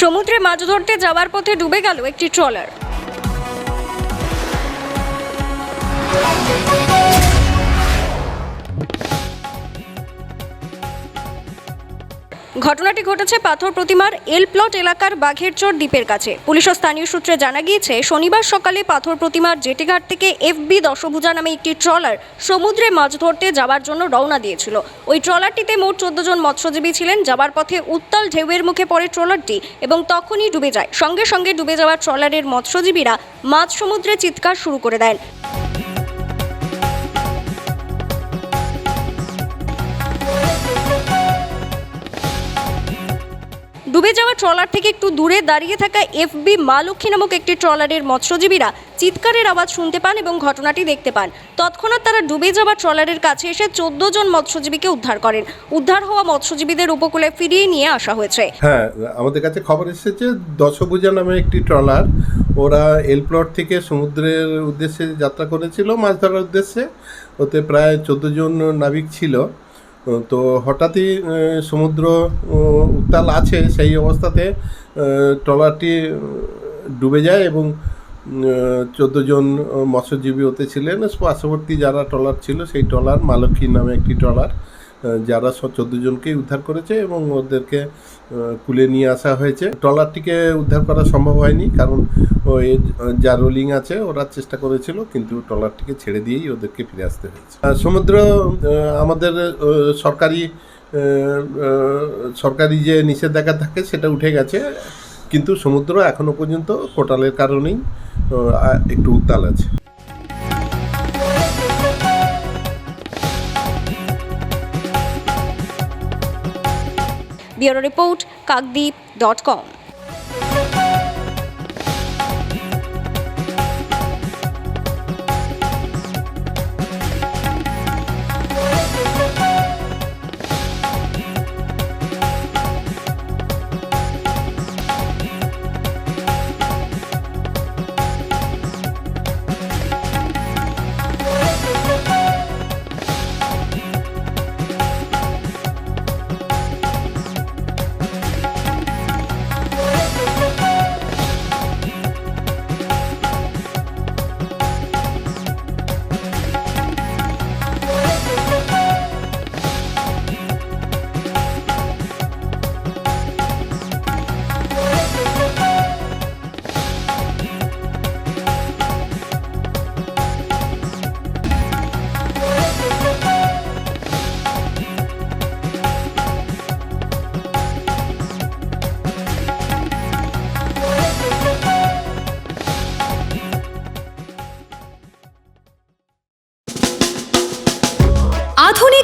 সমুদ্রে মাছ ধরতে যাওয়ার পথে ডুবে গেল একটি ট্রলার। ঘটনাটি ঘটেছে পাথর প্রতিমার এল প্লট এলাকার বাঘেরচর দ্বীপের কাছে। পুলিশ ও স্থানীয় সূত্রে জানা গিয়েছে, শনিবার সকালে পাথর প্রতিমার জেটিঘাট থেকে এফবি দশভুজা নামে একটি ট্রলার সমুদ্রে মাছ ধরতে যাওয়ার জন্য রওনা দিয়েছিল। ওই ট্রলারটিতে মোট চোদ্দ জন মৎস্যজীবী ছিলেন, যাবার পথে উত্তাল ঢেউয়ের মুখে পড়ে ট্রলারটি এবং তখনই ডুবে যায়। সঙ্গে সঙ্গে ডুবে যাওয়া ট্রলারের মৎস্যজীবীরা মাঝ সমুদ্রে চিৎকার শুরু করে দেন। ডুবে যাওয়া ট্রলার থেকে একটু দূরে দাঁড়িয়ে থাকা এফবি মা লক্ষ্মী নামক একটি ট্রলারের মৎস্যজীবীরা চিৎকারের আওয়াজ শুনতে পান এবং ঘটনাটি দেখতে পান। তৎক্ষণাৎ তারা ডুবে যাওয়া ট্রলারের কাছে এসে চোদ্দ জন মৎস্যজীবীকে উদ্ধার করেন। উদ্ধার হওয়া মৎস্যজীবীদের উপকূলে ফিরিয়ে নিয়ে আসা হয়েছে। হ্যাঁ আমাদের কাছে খবর এসেছে দশভুজা নামে একটি ট্রলার ওরা এলপ্লট থেকে সমুদ্রের উদ্দেশ্যে যাত্রা করেছিল, মাছ ধরার উদ্দেশ্যে। ওতে প্রায় চোদ্দ জন নাবিক ছিল। তো হঠাৎই সমুদ্র উত্তাল আছে সেই অবস্থাতে ট্রলারটি ডুবে যায় এবং চোদ্দ জন মৎস্যজীবী হতে ছিলেন। পার্শ্ববর্তী যারা ট্রলার ছিল, সেই ট্রলার মালক্ষী নামে একটি ট্রলার। যারা চোদ্দ জনকেই উদ্ধার করেছে এবং ওদেরকে কুলে নিয়ে আসা হয়েছে। ট্রলারটিকে উদ্ধার করা সম্ভব হয়নি, কারণ ওই যা রোলিং আছে ওরা চেষ্টা করেছিল, কিন্তু ট্রলারটিকে ছেড়ে দিয়েই ওদেরকে ফিরে আসতে হয়েছে। সমুদ্র আমাদের সরকারি সরকারি যে নিষেধাজ্ঞা থাকে সেটা উঠে গেছে, কিন্তু সমুদ্র এখনও পর্যন্ত কোটালের কারণেই একটু উত্তাল আছে। Bureau report Kakdwip dot com.